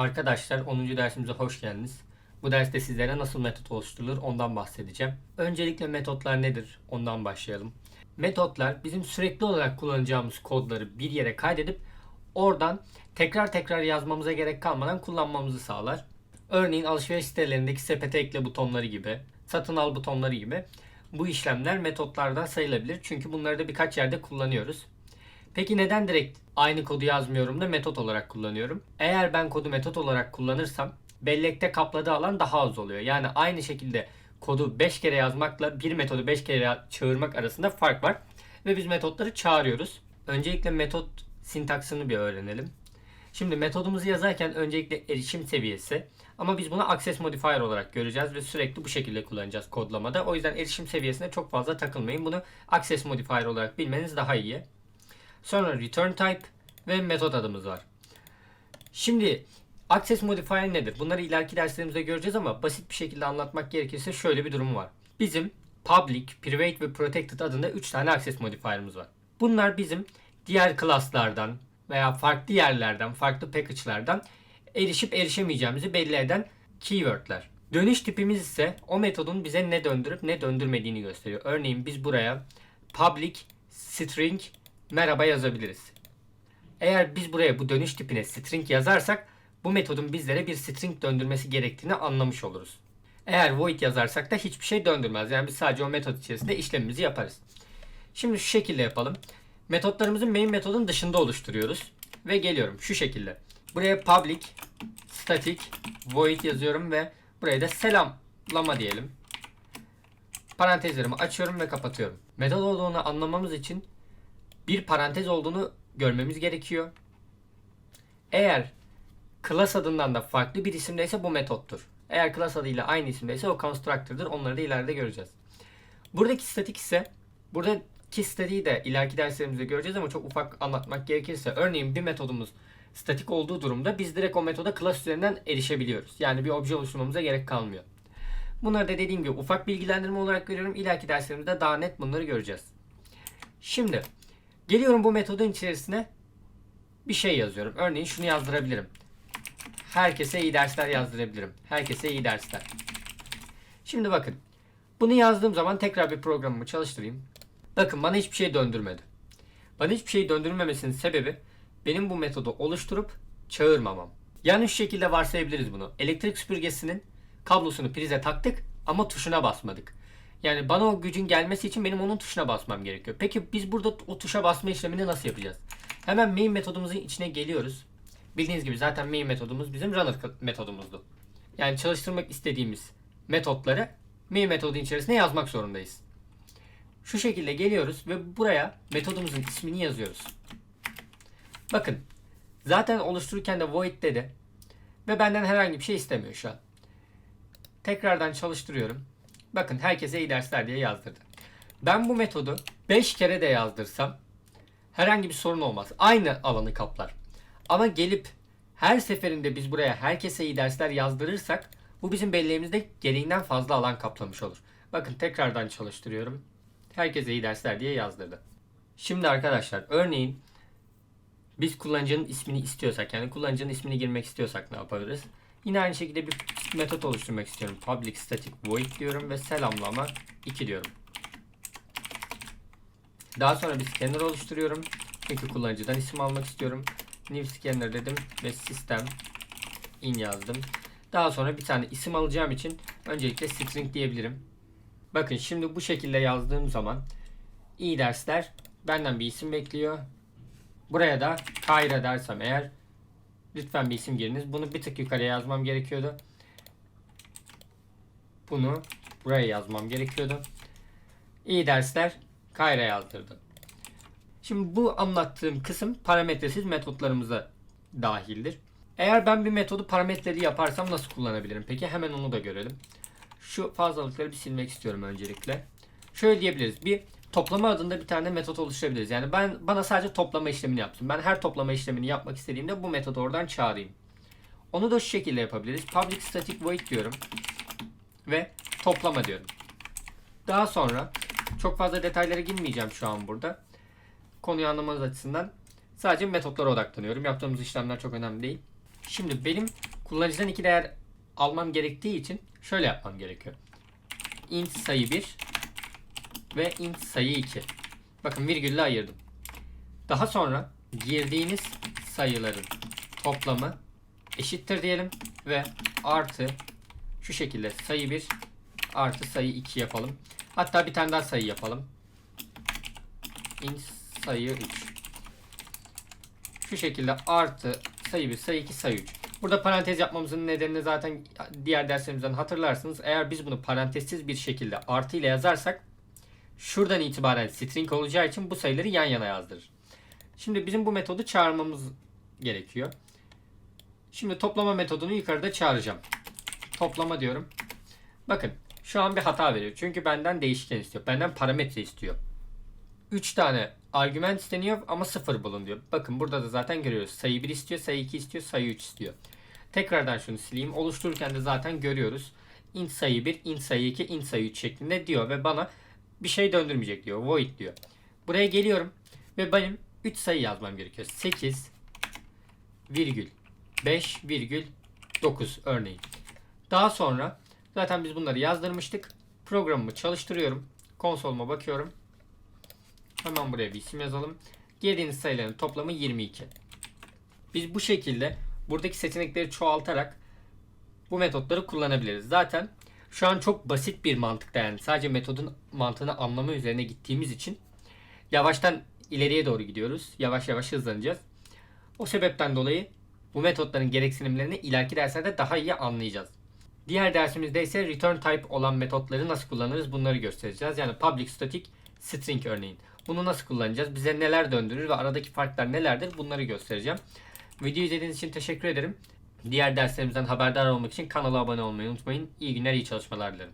Arkadaşlar 10. dersimize hoş geldiniz. Bu derste sizlere nasıl metot oluşturulur ondan bahsedeceğim. Öncelikle metotlar nedir ondan başlayalım. Metotlar bizim sürekli olarak kullanacağımız kodları bir yere kaydedip oradan tekrar tekrar yazmamıza gerek kalmadan kullanmamızı sağlar. Örneğin alışveriş sitelerindeki sepete ekle butonları gibi, satın al butonları gibi bu işlemler metotlardan sayılabilir. Çünkü bunları da birkaç yerde kullanıyoruz. Peki neden direkt aynı kodu yazmıyorum da metot olarak kullanıyorum? Eğer ben kodu metot olarak kullanırsam bellekte kapladığı alan daha az oluyor. Yani aynı şekilde kodu 5 kere yazmakla bir metodu 5 kere çağırmak arasında fark var. Ve biz metotları çağırıyoruz. Öncelikle metot sintaksını bir öğrenelim. Şimdi metodumuzu yazarken öncelikle erişim seviyesi ama biz bunu access modifier olarak göreceğiz ve sürekli bu şekilde kullanacağız kodlamada. O yüzden erişim seviyesine çok fazla takılmayın. Bunu access modifier olarak bilmeniz daha iyi. Sonra return type ve metot adımız var. Şimdi access modifier nedir? Bunları ileriki derslerimizde göreceğiz ama basit bir şekilde anlatmak gerekirse şöyle bir durum var. Bizim public, private ve protected adında 3 tane access modifier'ımız var. Bunlar bizim diğer class'lardan veya farklı yerlerden, farklı package'lardan erişip erişemeyeceğimizi belli eden keyword'ler. Dönüş tipimiz ise o metodun bize ne döndürüp ne döndürmediğini gösteriyor. Örneğin biz buraya public string merhaba yazabiliriz. Eğer biz buraya bu dönüş tipine string yazarsak bu metodun bizlere bir string döndürmesi gerektiğini anlamış oluruz. Eğer void yazarsak da hiçbir şey döndürmez. Yani biz sadece o metot içerisinde işlemimizi yaparız. Şimdi şu şekilde yapalım. Metotlarımızı main metodun dışında oluşturuyoruz. Ve geliyorum şu şekilde. Buraya public static void yazıyorum ve buraya da selamlama diyelim. Parantezlerimi açıyorum ve kapatıyorum. Metot olduğunu anlamamız için bir parantez olduğunu görmemiz gerekiyor. Eğer class adından da farklı bir isimdeyse bu metottur. Eğer class adıyla aynı isimdeyse o constructor'dır. Onları da ileride göreceğiz. Buradaki statik ise buradaki statiği de ileriki derslerimizde göreceğiz ama çok ufak anlatmak gerekirse örneğin bir metodumuz statik olduğu durumda biz direkt o metoda class üzerinden erişebiliyoruz. Yani bir obje oluşturmamıza gerek kalmıyor. Bunları da dediğim gibi ufak bilgilendirme olarak görüyorum. İleriki derslerimizde daha net bunları göreceğiz. Şimdi Geliyorum bu metodun içerisine bir şey yazıyorum. Örneğin şunu yazdırabilirim. Herkese iyi dersler yazdırabilirim. Herkese iyi dersler. Şimdi bakın. Bunu yazdığım zaman tekrar bir programımı çalıştırayım. Bakın bana hiçbir şey döndürmedi. Bana hiçbir şey döndürmemesinin sebebi benim bu metodu oluşturup çağırmamam. Yani şu şekilde varsayabiliriz bunu. Elektrik süpürgesinin kablosunu prize taktık ama tuşuna basmadık. Yani bana o gücün gelmesi için benim onun tuşuna basmam gerekiyor. Peki biz burada o tuşa basma işlemini nasıl yapacağız? Hemen main metodumuzun içine geliyoruz. Bildiğiniz gibi zaten main metodumuz bizim runner metodumuzdu. Yani çalıştırmak istediğimiz metotları main metodun içerisine yazmak zorundayız. Şu şekilde geliyoruz ve buraya metodumuzun ismini yazıyoruz. Bakın zaten oluştururken de void dedi ve benden herhangi bir şey istemiyor şu an. Tekrardan çalıştırıyorum. Bakın herkese iyi dersler diye yazdırdı. Ben bu metodu 5 kere de yazdırsam herhangi bir sorun olmaz. Aynı alanı kaplar. Ama gelip her seferinde biz buraya herkese iyi dersler yazdırırsak bu bizim belleğimizde gereğinden fazla alan kaplamış olur. Bakın tekrardan çalıştırıyorum. Herkese iyi dersler diye yazdırdı. Şimdi arkadaşlar örneğin biz kullanıcının ismini istiyorsak yani kullanıcının ismini girmek istiyorsak ne yapabiliriz? Yine aynı şekilde bir metot oluşturmak istiyorum. Public static void diyorum ve selamlama 2 diyorum. Daha sonra bir scanner oluşturuyorum. Çünkü kullanıcıdan isim almak istiyorum. New scanner dedim ve system in yazdım. Daha sonra bir tane isim alacağım için öncelikle string diyebilirim. Bakın şimdi bu şekilde yazdığım zaman iyi dersler benden bir isim bekliyor. Buraya da Kayra dersem eğer lütfen bir isim giriniz. Bunu bir tık yukarıya yazmam gerekiyordu. Bunu buraya yazmam gerekiyordu. İyi dersler Kayra yazdırdı. Şimdi bu anlattığım kısım parametresiz metotlarımıza dahildir. Eğer ben bir metodu parametreleri yaparsam nasıl kullanabilirim? Peki hemen onu da görelim. Şu fazlalıkları bir silmek istiyorum öncelikle. Şöyle diyebiliriz. Bir toplama adında bir tane metot oluşturabiliriz. Yani ben bana sadece toplama işlemini yapsın. Ben her toplama işlemini yapmak istediğimde bu metodu oradan çağırayım. Onu da şu şekilde yapabiliriz. Public static void diyorum ve toplama diyorum. Daha sonra çok fazla detaylara girmeyeceğim şu an burada. Konuyu anlamanız açısından sadece metotlara odaklanıyorum. Yaptığımız işlemler çok önemli değil. Şimdi benim kullanıcıdan iki değer almam gerektiği için şöyle yapmam gerekiyor. int sayı 1 ve int sayı 2. Bakın virgülle ayırdım. Daha sonra girdiğiniz sayıların toplamı eşittir diyelim ve artı şu şekilde sayı 1 artı sayı 2 yapalım. Hatta bir tane daha sayı yapalım. int sayı 3. Şu şekilde artı sayı 1 sayı 2 sayı 3. Burada parantez yapmamızın nedenini zaten diğer derslerimizden hatırlarsınız. Eğer biz bunu parantezsiz bir şekilde artı ile yazarsak şuradan itibaren string olacağı için bu sayıları yan yana yazdırır. Şimdi bizim bu metodu çağırmamız gerekiyor. Şimdi toplama metodunu yukarıda çağıracağım. Toplama diyorum. Bakın şu an bir hata veriyor. Çünkü benden değişken istiyor. Benden parametre istiyor. 3 tane argüman isteniyor ama 0 bulun diyor. Bakın burada da zaten görüyoruz. Sayı 1 istiyor, sayı 2 istiyor, sayı 3 istiyor. Tekrardan şunu sileyim. Oluştururken de zaten görüyoruz. int sayı 1, int sayı 2, int sayı 3 şeklinde diyor ve bana bir şey döndürmeyecek diyor. Void diyor. Buraya geliyorum ve benim 3 sayı yazmam gerekiyor. 8 virgül 5 virgül 9 örneğin. Daha sonra zaten biz bunları yazdırmıştık. Programımı çalıştırıyorum. Konsoluma bakıyorum. Hemen buraya bir isim yazalım. Girdiğiniz sayıların toplamı 22. Biz bu şekilde buradaki seçenekleri çoğaltarak bu metotları kullanabiliriz. Zaten şu an çok basit bir mantıkta yani sadece metodun mantığını anlama üzerine gittiğimiz için yavaştan ileriye doğru gidiyoruz. Yavaş yavaş hızlanacağız. O sebepten dolayı bu metotların gereksinimlerini ileriki derslerde daha iyi anlayacağız. Diğer dersimizde ise return type olan metotları nasıl kullanırız bunları göstereceğiz. Yani public static string örneğin. Bunu nasıl kullanacağız? Bize neler döndürür ve aradaki farklar nelerdir? Bunları göstereceğim. Videoyu izlediğiniz için teşekkür ederim. Diğer derslerimizden haberdar olmak için kanala abone olmayı unutmayın. İyi günler, iyi çalışmalar dilerim.